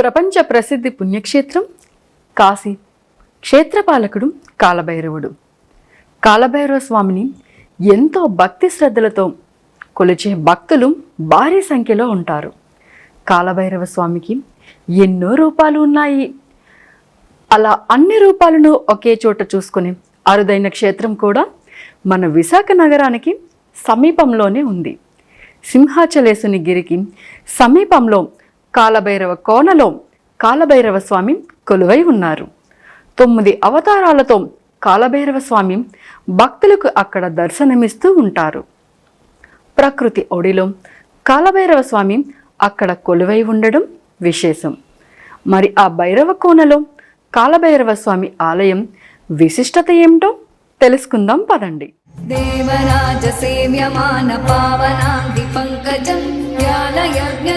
ప్రపంచ ప్రసిద్ధి పుణ్యక్షేత్రం కాశీ. క్షేత్రపాలకుడు కాలభైరవుడు. కాలభైరవ స్వామిని ఎంతో భక్తి శ్రద్ధలతో కొలిచే భక్తులు భారీ సంఖ్యలో ఉంటారు. కాలభైరవ స్వామికి ఎన్నో రూపాలు ఉన్నాయి. అలా అన్ని రూపాలను ఒకే చోట చూసుకునే అరుదైన క్షేత్రం కూడా మన విశాఖ నగరానికి సమీపంలోనే ఉంది. సింహాచలేసుని గిరికి సమీపంలో కాలభైరవ కోనలో కాలభైరవ స్వామి కొలువై ఉన్నారు. తొమ్మిది అవతారాలతో కాలభైరవ స్వామి భక్తులకు అక్కడ దర్శనమిస్తూ ఉంటారు. ప్రకృతి ఒడిలో కాలభైరవ స్వామి అక్కడ కొలువై ఉండడం విశేషం. మరి ఆ భైరవ కోనలో కాలభైరవ స్వామి ఆలయం విశిష్టత ఏమిటో తెలుసుకుందాం పదండి. దేవరాజ సేవ్యమాన పంకజం జ్ఞాన యజ్ఞ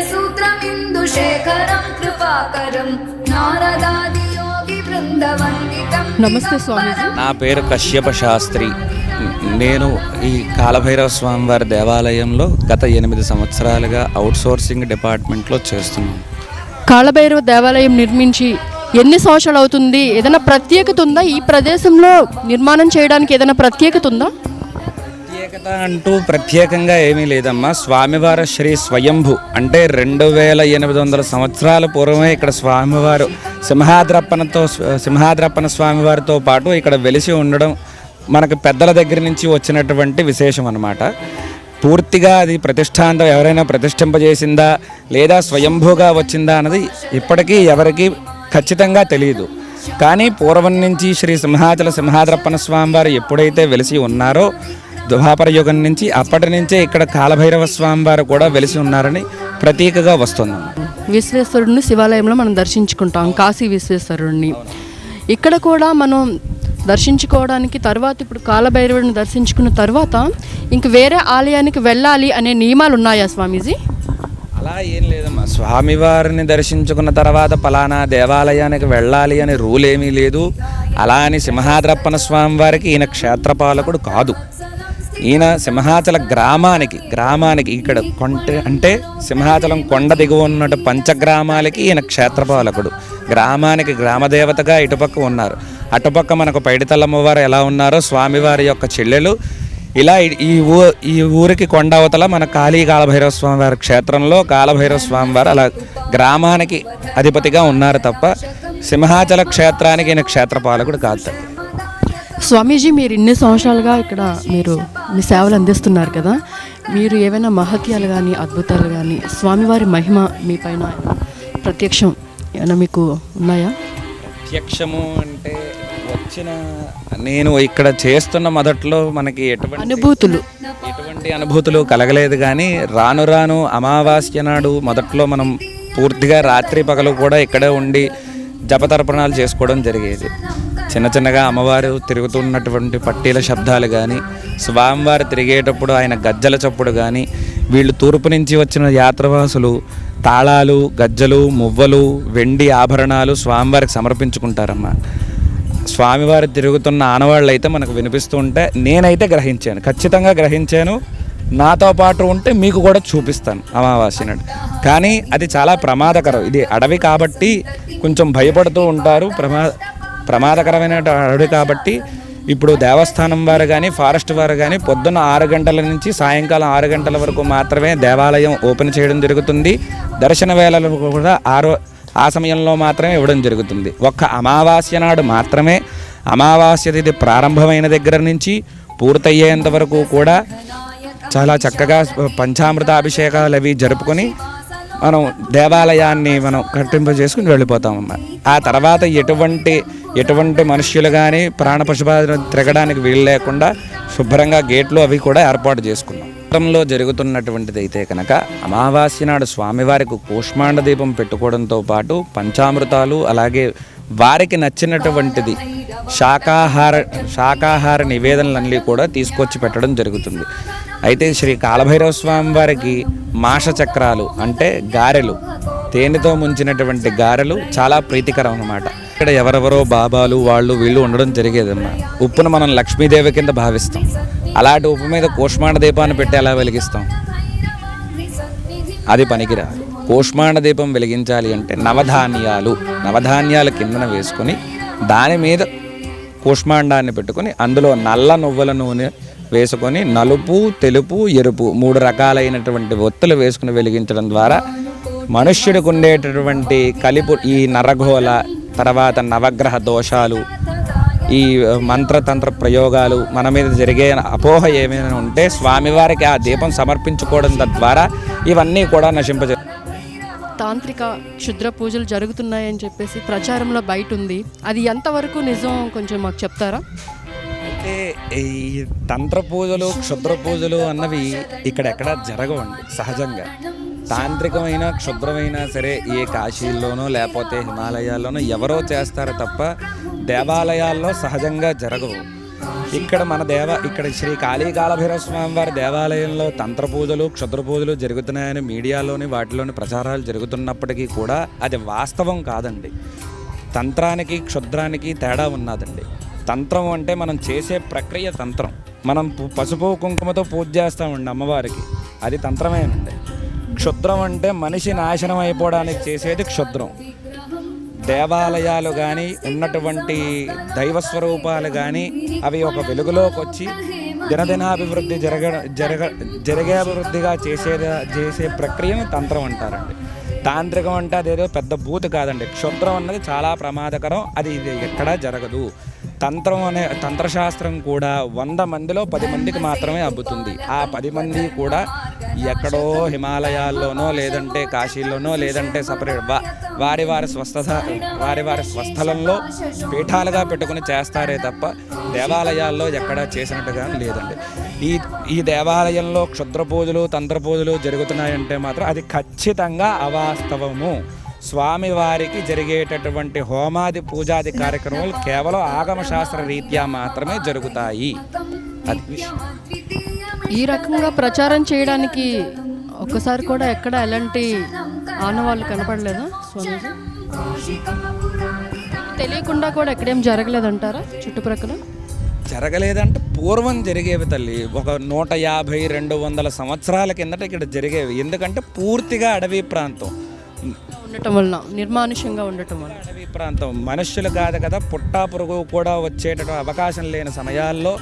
శేఖరం కృపాకరం నారదాది యోగి బృందవందితం నమస్తే స్వామి నా పేరు కశ్యప శాస్త్రి. నేను ఈ కాలభైరవ స్వామివారి దేవాలయంలో గత ఎనిమిది సంవత్సరాలుగా అవుట్సోర్సింగ్ డిపార్ట్మెంట్లో చేస్తున్నాను. కాలభైరవ దేవాలయం నిర్మించి ఎన్ని సంవత్సరాలు అవుతుంది? ఏదైనా ప్రత్యేకత ఉందా? ఈ ప్రదేశంలో నిర్మాణం చేయడానికి ఏదైనా ప్రత్యేకత ఉందా? ప్రత్యేకత అంటూ ప్రత్యేకంగా ఏమీ లేదమ్మా. స్వామివారి శ్రీ స్వయంభు అంటే రెండు వేల ఎనిమిది వందల సంవత్సరాల పూర్వమే ఇక్కడ స్వామివారు సింహాద్రప్పనతో సింహాద్రప్పన స్వామివారితో పాటు ఇక్కడ వెలిసి ఉండడం మనకు పెద్దల దగ్గర నుంచి వచ్చినటువంటి విశేషం అన్నమాట. పూర్తిగా అది ప్రతిష్టాంతం ఎవరైనా ప్రతిష్ఠింపజేసిందా లేదా స్వయంభూగా వచ్చిందా అన్నది ఇప్పటికీ ఎవరికి ఖచ్చితంగా తెలియదు కానీ పూర్వం నుంచి శ్రీ సింహాచల సింహాద్రప్పన స్వామివారు ఎప్పుడైతే వెలిసి ఉన్నారో దుహాపర యుగం నుంచి అప్పటి నుంచే ఇక్కడ కాలభైరవ స్వామివారు కూడా వెలిసి ఉన్నారని ప్రతీకగా వస్తుంది. విశ్వేశ్వరుడిని శివాలయంలో మనం దర్శించుకుంటాం కాశీ విశ్వేశ్వరుడిని ఇక్కడ కూడా మనం దర్శించుకోవడానికి తర్వాత ఇప్పుడు కాలభైరవుడిని దర్శించుకున్న తర్వాత ఇంక వేరే ఆలయానికి వెళ్ళాలి అనే నియమాలు ఉన్నాయా స్వామీజీ? అలా ఏం లేదమ్మా. స్వామివారిని దర్శించుకున్న తర్వాత పలానా దేవాలయానికి వెళ్ళాలి అనే రూల్ ఏమీ లేదు. అలా అని సింహాద్రప్పన స్వామి వారికి ఈయన క్షేత్రపాలకుడు కాదు. ఈయన సింహాచల గ్రామానికి గ్రామానికి ఇక్కడ కొంట అంటే సింహాచలం కొండ దిగువ ఉన్నట్టు పంచగ్రామాలకి ఈయన క్షేత్రపాలకుడు. గ్రామానికి గ్రామదేవతగా ఇటుపక్క ఉన్నారు. అటుపక్క మనకు పైడితల్లమ్మవారు ఎలా ఉన్నారో స్వామివారి యొక్క చెల్లెలు ఇలా ఈ- ఊ ఈ ఊరికి కొండ అవతల మన కాళీ కాలభైరవ స్వామి వారి క్షేత్రంలో కాలభైరవ స్వామి వారు అలా గ్రామానికి అధిపతిగా ఉన్నారు తప్ప సింహాచల క్షేత్రానికి ఈయన క్షేత్రపాలకుడు కాదు. స్వామీజీ మీరు ఇన్ని సంవత్సరాలుగా ఇక్కడ మీరు మీ సేవలు అందిస్తున్నారు కదా మీరు ఏవైనా మహత్యాలు కానీ అద్భుతాలు కానీ స్వామివారి మహిమ మీ పైన ప్రత్యక్షం ఏమైనా మీకు ఉన్నాయా ప్రత్యక్షము అంటే వచ్చిన నేను ఇక్కడ చేస్తున్న మొదట్లో మనకి ఎటువంటి అనుభూతులు. ఎటువంటి అనుభూతులు కలగలేదు కానీ రాను రాను అమావాస్య నాడు మొదట్లో మనం పూర్తిగా రాత్రి పగలు కూడా ఇక్కడే ఉండి జపతర్పణాలు చేసుకోవడం జరిగేది. చిన్న చిన్నగా అమ్మవారు తిరుగుతున్నటువంటి పట్టీల శబ్దాలు కానీ స్వామివారు తిరిగేటప్పుడు ఆయన గజ్జల చప్పుడు కానీ వీళ్ళు తూర్పు నుంచి వచ్చిన యాత్రవాసులు తాళాలు గజ్జలు మువ్వలు వెండి ఆభరణాలు స్వామివారికి సమర్పించుకుంటారమ్మా. స్వామివారు తిరుగుతున్న ఆనవాళ్ళు అయితే మనకు వినిపిస్తూ ఉంటే నేనైతే గ్రహించాను. ఖచ్చితంగా గ్రహించాను. నాతో పాటు ఉంటే మీకు కూడా చూపిస్తాను అమావాస్య నాడు. కానీ అది చాలా ప్రమాదకరం. ఇది అడవి కాబట్టి కొంచెం భయపడుతూ ఉంటారు. ప్రమా ప్రమాదకరమైన అడవి కాబట్టి ఇప్పుడు దేవస్థానం వారు కానీ ఫారెస్ట్ వారు కానీ పొద్దున్న ఆరు గంటల నుంచి సాయంకాలం ఆరు గంటల వరకు మాత్రమే దేవాలయం ఓపెన్ చేయడం జరుగుతుంది. దర్శన వేళలు కూడా ఆరో ఆ సమయంలో మాత్రమే ఇవ్వడం జరుగుతుంది. ఒక్క అమావాస్య నాడు మాత్రమే అమావాస్య తిథి ప్రారంభమైన దగ్గర నుంచి పూర్తయ్యేంత వరకు కూడా చాలా చక్కగా పంచామృతాభిషేకాలు అవి జరుపుకొని మనం దేవాలయాన్ని మనం కట్టింపజేసుకుని వెళ్ళిపోతాం అన్నమాట ఆ తర్వాత ఎటువంటి ఎటువంటి మనుష్యులు కానీ ప్రాణ పశుపాలను తిరగడానికి వీలు లేకుండా శుభ్రంగా గేట్లు అవి కూడా ఏర్పాటు చేసుకున్నాం. గతంలో జరుగుతున్నటువంటిది అయితే కనుక అమావాస్య నాడు స్వామివారికి కూష్మాండ దీపం పెట్టుకోవడంతో పాటు పంచామృతాలు అలాగే వారికి నచ్చినటువంటిది శాకాహార శాకాహార నివేదనలన్నీ కూడా తీసుకొచ్చి పెట్టడం జరుగుతుంది. అయితే శ్రీ కాలభైరవ స్వామి వారికి మాష చక్రాలు అంటే గారెలు తేనెతో ముంచినటువంటి గారెలు చాలా ప్రీతికరం అనమాట ఇక్కడ ఎవరెవరో బాబాలు వాళ్ళు వీళ్ళు ఉండడం జరిగేదమ్మా. ఉప్పును మనం లక్ష్మీదేవి కింద భావిస్తాం. అలాంటి ఉప్పు మీద కూష్మాండ దీపాన్ని పెట్టి ఎలా వెలిగిస్తాం? అది పనికిరాదు. కూష్మాండ దీపం వెలిగించాలి అంటే నవధాన్యాలు నవధాన్యాల కిందన వేసుకొని దాని మీద కూష్మాండాన్ని పెట్టుకొని అందులో నల్ల నువ్వుల నూనె వేసుకొని నలుపు తెలుపు ఎరుపు మూడు రకాలైనటువంటి ఒత్తులు వేసుకుని వెలిగించడం ద్వారా మనుష్యుడికి ఉండేటటువంటి కలిపు ఈ నరఘోల తర్వాత నవగ్రహ దోషాలు ఈ మంత్రతంత్ర ప్రయోగాలు మన మీద జరిగే అపోహ ఏమైనా ఉంటే స్వామివారికి ఆ దీపం సమర్పించుకోవడం తద్వారా ఇవన్నీ కూడా నశింపజే తాంత్రిక క్షుద్ర పూజలు జరుగుతున్నాయని చెప్పేసి ప్రచారంలో బయట ఉంది. అది ఎంతవరకు నిజం కొంచెం మాకు చెప్తారా? అయితే ఈ తంత్ర పూజలు క్షుద్ర పూజలు అన్నవి ఇక్కడెక్కడ జరగవండి సహజంగా. తాంత్రికమైన క్షుద్రమైనా సరే ఏ కాశీల్లోనో లేకపోతే హిమాలయాల్లోనో ఎవరో చేస్తారు తప్ప దేవాలయాల్లో సహజంగా జరగవు. ఇక్కడ మన దేవ ఇక్కడ శ్రీ కాళీ స్వామి వారి దేవాలయంలో తంత్ర పూజలు క్షుద్ర పూజలు జరుగుతున్నాయని మీడియాలోని వాటిలోని ప్రచారాలు జరుగుతున్నప్పటికీ కూడా అది వాస్తవం కాదండి. తంత్రానికి క్షుద్రానికి తేడా ఉన్నదండి. తంత్రం అంటే మనం చేసే ప్రక్రియ తంత్రం. మనం పసుపు కుంకుమతో పూజ చేస్తామండి అమ్మవారికి. అది తంత్రమేనండి. క్షుద్రం అంటే మనిషి నాశనం అయిపోవడానికి చేసేది క్షుద్రం. దేవాలయాలు కానీ ఉన్నటువంటి దైవ స్వరూపాలు కానీ అవి ఒక వెలుగులోకి వచ్చి దినదినాభివృద్ధి జరగ జరగ జరిగే అభివృద్ధిగా చేసే చేసే ప్రక్రియను తంత్రం అంటారండి. తాంత్రికం అంటే అదేదో పెద్ద బూత్ కాదండి. క్షుద్రం అన్నది చాలా ప్రమాదకరం. అది ఇది ఎక్కడా జరగదు. తంత్రం అనే తంత్రశాస్త్రం కూడా వంద మందిలో పది మందికి మాత్రమే అబ్బుతుంది. ఆ పది మంది కూడా ఎక్కడో హిమాలయాల్లోనో లేదంటే కాశీలోనో లేదంటే సపరేట్ వా- వారి వారి స్వస్థత వారి వారి స్వస్థలంలో పీఠాలుగా పెట్టుకుని చేస్తారే తప్ప దేవాలయాల్లో ఎక్కడా చేసినట్టుగా లేదండి. ఈ ఈ దేవాలయంలో క్షుద్ర పూజలు తంత్ర పూజలు జరుగుతున్నాయంటే మాత్రం అది ఖచ్చితంగా అవాస్తవము. స్వామివారికి జరిగేటటువంటి హోమాది పూజాది కార్యక్రమాలు కేవలం ఆగమ శాస్త్ర రీత్యా మాత్రమే జరుగుతాయి. అది ఈ రకంగా ప్రచారం చేయడానికి ఒక్కసారి కూడా ఎక్కడ ఎలాంటి ఆనవాళ్ళు కనపడలేదా. తెలియకుండా కూడా ఎక్కడేం జరగలేదంటారా చుట్టుప్రక్కల జరగలేదంటే పూర్వం జరిగేవి తల్లి. ఒక నూట యాభై రెండు వందల సంవత్సరాల కిందట ఇక్కడ జరిగేవి. ఎందుకంటే పూర్తిగా అడవి ప్రాంతం. ఉండటం వలన నిర్మానుష్యంగా ఉండటం వలన. అడవి ప్రాంతం. మనుష్యులు కాదు కదా పుట్టా పురుగు కూడా వచ్చేటటువంటి అవకాశం లేని సమయాల్లో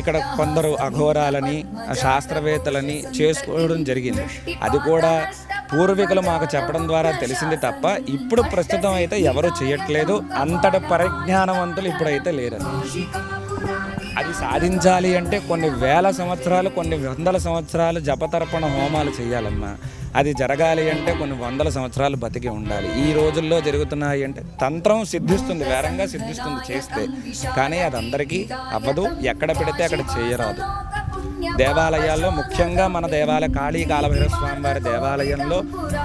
ఇక్కడ కొందరు అఘోరాలని శాస్త్రవేత్తలని చేసుకోవడం జరిగింది. అది కూడా పూర్వీకులు మాకు చెప్పడం ద్వారా తెలిసింది తప్ప ఇప్పుడు ప్రస్తుతం అయితే ఎవరు చేయట్లేదు. అంతటి పరిజ్ఞానవంతులు ఇప్పుడైతే లేరు. అది సాధించాలి అంటే కొన్ని వేల సంవత్సరాలు కొన్ని వందల సంవత్సరాలు జపతర్పణ హోమాలు చేయాలమ్మా. అది జరగాలి అంటే కొన్ని వందల సంవత్సరాలు బతికి ఉండాలి. ఈ రోజుల్లో జరుగుతున్నాయి అంటే తంత్రం సిద్ధిస్తుంది వేరంగా సిద్ధిస్తుంది చేస్తే. కానీ అది అందరికీ అవ్వదు. ఎక్కడ పెడితే అక్కడ చేయరాదు. దేవాలయాల్లో ముఖ్యంగా మన దేవాలయ కాళీ కాలభైరవ స్వామి వారి దేవాలయంలో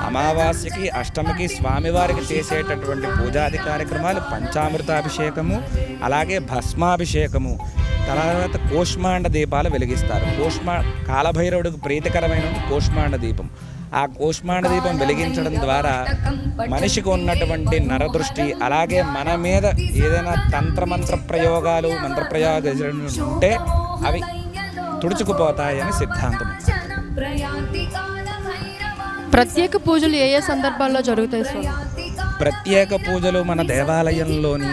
అమావాస్యకి అష్టమికి స్వామివారికి చేసేటటువంటి పూజాది కార్యక్రమాలు పంచామృతాభిషేకము అలాగే భస్మాభిషేకము తర్వాత కోష్మాండ దీపాలు వెలిగిస్తారు. కోష్మా కాలభైరవుడికి ప్రీతికరమైన కోష్మాండ దీపం. ఆ కోష్మాండ దీపం వెలిగించడం ద్వారా మనిషికి ఉన్నటువంటి నరదృష్టి అలాగే మన మీద ఏదైనా తంత్రమంత్ర ప్రయోగాలు మంత్రప్రయోగాలు ఉంటే అవి తుడుచుకుపోతాయని సిద్ధాంతం ప్రత్యేక పూజలు ఏ ఏ సందర్భాల్లో జరుగుతాయి స్వామి? ప్రత్యేక పూజలు మన దేవాలయంలోని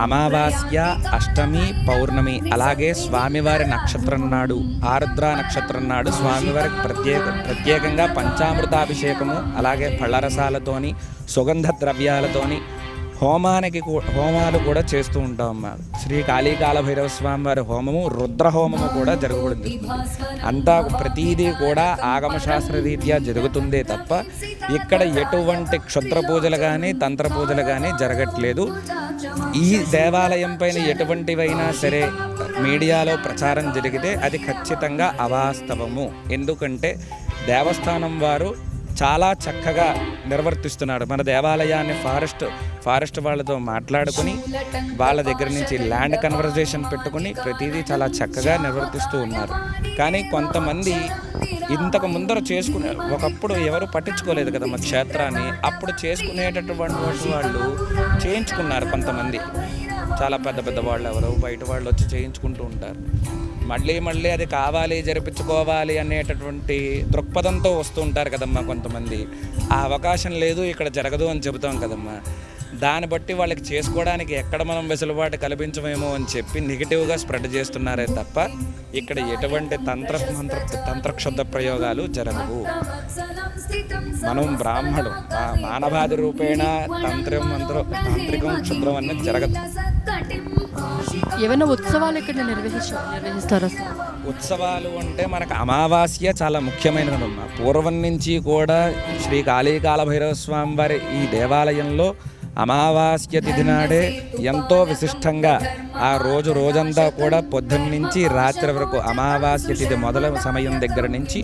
అమావాస్య అష్టమి పౌర్ణమి అలాగే స్వామివారి నక్షత్రం నాడు ఆరుద్ర నక్షత్రం నాడు స్వామివారికి ప్రత్యేక ప్రత్యేకంగా పంచామృతాభిషేకము అలాగే పళ్ళరసాలతోని సుగంధ ద్రవ్యాలతోని హోమానికి హోమాలు కూడా చేస్తూ ఉంటాం అమ్మ. శ్రీ కాళీకాల భైరవ స్వామి వారి హోమము రుద్ర హోమము కూడా జరగబడింది. అంతా ప్రతీదీ కూడా ఆగమ శాస్త్ర రీత్యా జరుగుతుందే తప్ప ఇక్కడ ఎటువంటి క్షుద్ర పూజలు కానీ తంత్ర పూజలు కానీ జరగట్లేదు. ఈ దేవాలయం పైన ఎటువంటివైనా సరే మీడియాలో ప్రచారం జరిగితే అది ఖచ్చితంగా అవాస్తవము. ఎందుకంటే దేవస్థానం వారు చాలా చక్కగా నిర్వర్తిస్తున్నాడు. మన దేవాలయాన్ని ఫారెస్ట్ ఫారెస్ట్ వాళ్ళతో మాట్లాడుకుని వాళ్ళ దగ్గర నుంచి ల్యాండ్ కన్వర్జేషన్ పెట్టుకుని ప్రతిదీ చాలా చక్కగా నిర్వర్తిస్తూ ఉన్నారు. కానీ కొంతమంది ఇంతకు ముందర చేసుకునే ఒకప్పుడు ఎవరు పట్టించుకోలేదు కదా మా క్షేత్రాన్ని. అప్పుడు చేసుకునేటటువంటి వాళ్ళు చేయించుకున్నారు కొంతమంది. చాలా పెద్ద పెద్ద వాళ్ళు ఎవరు బయట వాళ్ళు వచ్చి చేయించుకుంటూ ఉంటారు. మళ్ళీ మళ్ళీ అది కావాలి జరిపించుకోవాలి అనేటటువంటి దృక్పథంతో వస్తూ ఉంటారు కదమ్మా కొంతమంది. ఆ అవకాశం లేదు ఇక్కడ జరగదు అని చెబుతాం కదమ్మా. దాన్ని బట్టి వాళ్ళకి చేసుకోవడానికి ఎక్కడ మనం వెసులుబాటు కల్పించమేమో అని చెప్పి నెగిటివ్గా స్ప్రెడ్ చేస్తున్నారే తప్ప ఇక్కడ ఎటువంటి తంత్ర మంత్ర తంత్రక్షుద్ధ ప్రయోగాలు జరగవు. మనం బ్రాహ్మణుడు మానవాది రూపేణ తంత్రం మంత్రం తాంత్రికం క్షుద్రం అనేది జరగదు. ఏమైనా ఉత్సవాలు ఇక్కడ నిర్వహిస్తారా? ఉత్సవాలు అంటే మనకు అమావాస్య చాలా ముఖ్యమైనదమ్మా పూర్వం నుంచి కూడా శ్రీ కాళీకాల భైరవ స్వామి వారి ఈ దేవాలయంలో అమావాస్య తిథి నాడే ఎంతో విశిష్టంగా ఆ రోజు రోజంతా కూడా పొద్దున్న నుంచి రాత్రి వరకు అమావాస్య తిథి మొదల సమయం దగ్గర నుంచి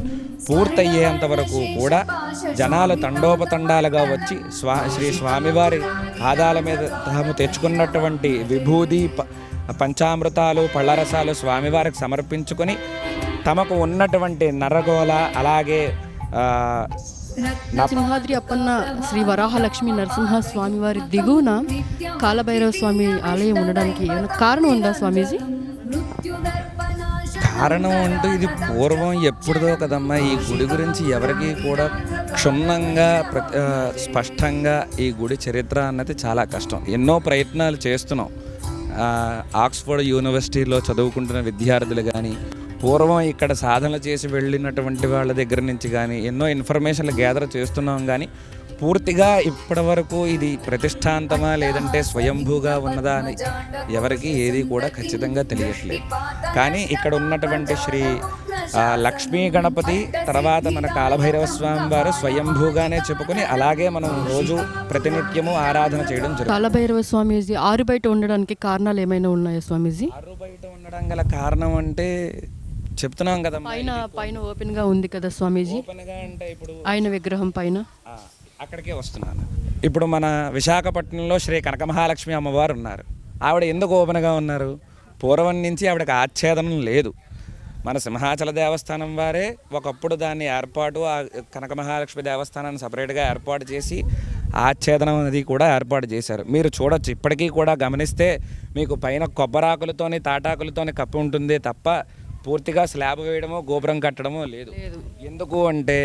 పూర్తయ్యేంత వరకు కూడా జనాలు తండోపతండాలుగా వచ్చి స్వా శ్రీ స్వామివారి పాదాల మీద తాము తెచ్చుకున్నటువంటి విభూది ప- పంచామృతాలు పళ్ళరసాలు స్వామివారికి సమర్పించుకొని తమకు ఉన్నటువంటి నరగోల అలాగే సింహాద్రి అప్పన్న శ్రీ వరాహలక్ష్మి నరసింహ స్వామి వారి దిగువన కాలభైరవ స్వామి ఆలయం ఉండడానికి ఏమైనా కారణం ఉందా స్వామీజీ? కారణం అంటూ ఇది పూర్వం ఎప్పుడుదో కదమ్మా. ఈ గుడి గురించి ఎవరికి కూడా క్షుణ్ణంగా స్పష్టంగా ఈ గుడి చరిత్ర అన్నది చాలా కష్టం. ఎన్నో ప్రయత్నాలు చేస్తున్నాం. ఆక్స్ఫర్డ్ యూనివర్సిటీలో చదువుకుంటున్న విద్యార్థులు కానీ పూర్వం ఇక్కడ సాధన చేసి వెళ్ళినటువంటి వాళ్ళ దగ్గర నుంచి కానీ ఎన్నో ఇన్ఫర్మేషన్లు గ్యాదర్ చేస్తున్నాం కానీ పూర్తిగా ఇప్పటి వరకు ఇది ప్రతిష్టాంతమా లేదంటే స్వయంభూగా ఉన్నదా అని ఎవరికి ఏది కూడా ఖచ్చితంగా తెలియట్లేదు. కానీ ఇక్కడ ఉన్నటువంటి శ్రీ లక్ష్మీ గణపతి తర్వాత మన కాలభైరవ స్వామి వారు స్వయంభూగానే చెప్పుకొని అలాగే మనం రోజు ప్రతినిత్యము ఆరాధన చేయడం జరుగుతుంది. కాలభైరవ స్వామీజీ ఆరు బయట ఉండడానికి కారణాలు ఏమైనా ఉన్నాయా స్వామీజీ? ఆరు బయట ఉండడం గల కారణం అంటే చెప్తున్నాం కదా పైన పైన ఓపెన్గా ఉంది కదా స్వామీజీ. ఓపెన్గా అంటే ఇప్పుడు ఆయన విగ్రహం పైన. అక్కడికే వస్తున్నాను. ఇప్పుడు మన విశాఖపట్నంలో శ్రీ కనకమహాలక్ష్మి అమ్మవారు ఉన్నారు. ఆవిడ ఎందుకు ఓపెన్గా ఉన్నారు? పూర్వం నుంచి ఆవిడకి ఆచ్ఛేదనం లేదు. మన సింహాచల దేవస్థానం వారే ఒకప్పుడు దాన్ని ఏర్పాటు ఆ కనకమహాలక్ష్మి దేవస్థానాన్ని సపరేట్గా ఏర్పాటు చేసి ఆచ్ఛేదనం అనేది కూడా ఏర్పాటు చేశారు. మీరు చూడొచ్చు. ఇప్పటికీ కూడా గమనిస్తే మీకు పైన కొబ్బరాకులతోని తాటాకులతోని కప్పి ఉంటుంది తప్ప పూర్తిగా స్లాబ్ వేయడమో గోపురం కట్టడమో లేదు. ఎందుకు అంటే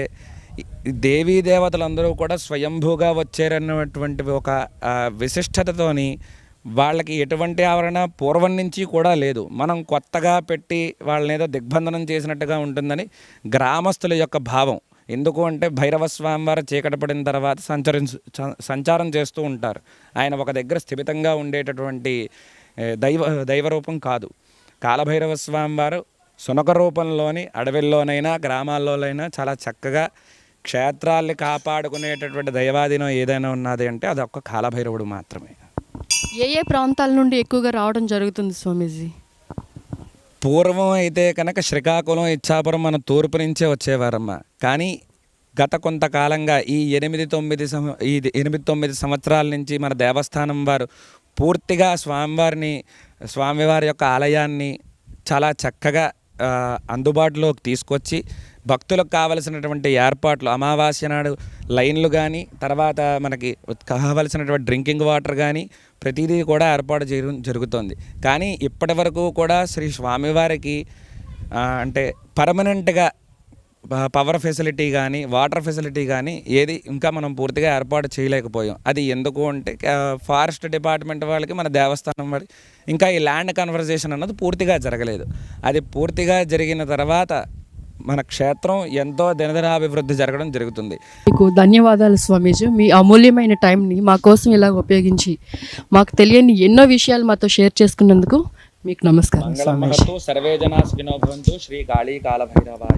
దేవీ దేవతలందరూ కూడా స్వయంభూగా వచ్చారన్నటువంటి ఒక విశిష్టతతోని వాళ్ళకి ఎటువంటి ఆవరణ పూర్వం నుంచి కూడా లేదు. మనం కొత్తగా పెట్టి వాళ్ళని ఏదో దిగ్బంధనం చేసినట్టుగా ఉంటుందని గ్రామస్తుల యొక్క భావం. ఎందుకు అంటే భైరవ స్వామి వారు చీకటి పడిన తర్వాత సంచరించు సంచారం చేస్తూ ఉంటారు. ఆయన ఒక దగ్గర స్థిమితంగా ఉండేటటువంటి దైవ దైవరూపం కాదు. కాలభైరవ స్వామి వారు సునక రూపంలోని అడవిల్లోనైనా గ్రామాల్లోనైనా చాలా చక్కగా క్షేత్రాల్ని కాపాడుకునేటటువంటి దైవాధీనం ఏదైనా ఉన్నది అంటే అది ఒక్క కాలభైరవుడు మాత్రమే. ఏ ఏ ప్రాంతాల నుండి ఎక్కువగా రావడం జరుగుతుంది స్వామీజీ? పూర్వం అయితే కనుక శ్రీకాకుళం ఇచ్చాపురం మన తూర్పు నుంచే వచ్చేవారమ్మ. కానీ గత కొంతకాలంగా ఈ ఎనిమిది తొమ్మిది ఈ ఎనిమిది తొమ్మిది సంవత్సరాల నుంచి మన దేవస్థానం వారు పూర్తిగా స్వామివారిని స్వామివారి యొక్క ఆలయాన్ని చాలా చక్కగా అందుబాటులోకి తీసుకొచ్చి భక్తులకు కావలసినటువంటి ఏర్పాట్లు అమావాస్య నాడు లైన్లు కానీ తర్వాత మనకి కావలసినటువంటి డ్రింకింగ్ వాటర్ కానీ ప్రతిదీ కూడా ఏర్పాటు చేయడం జరుగుతుంది. కానీ ఇప్పటి వరకు కూడా శ్రీ స్వామివారికి అంటే పర్మనెంట్గా పవర్ ఫెసిలిటీ కానీ వాటర్ ఫెసిలిటీ కానీ ఏది ఇంకా మనం పూర్తిగా ఏర్పాటు చేయలేకపోయాం. అది ఎందుకు అంటే ఫారెస్ట్ డిపార్ట్మెంట్ వాళ్ళకి మన దేవస్థానం వారి ఇంకా ఈ ల్యాండ్ కన్వర్జేషన్ అన్నది పూర్తిగా జరగలేదు. అది పూర్తిగా జరిగిన తర్వాత మన క్షేత్రం ఎంతో దినదినాభివృద్ధి జరగడం జరుగుతుంది. మీకు ధన్యవాదాలు స్వామీజీ. మీ అమూల్యమైన టైంని మా కోసం ఇలా ఉపయోగించి మాకు తెలియని ఎన్నో విషయాలు మాతో షేర్ చేసుకున్నందుకు మీకు నమస్కారం సర్వే జనా శ్రీ కాళీ కాల భైరవాయ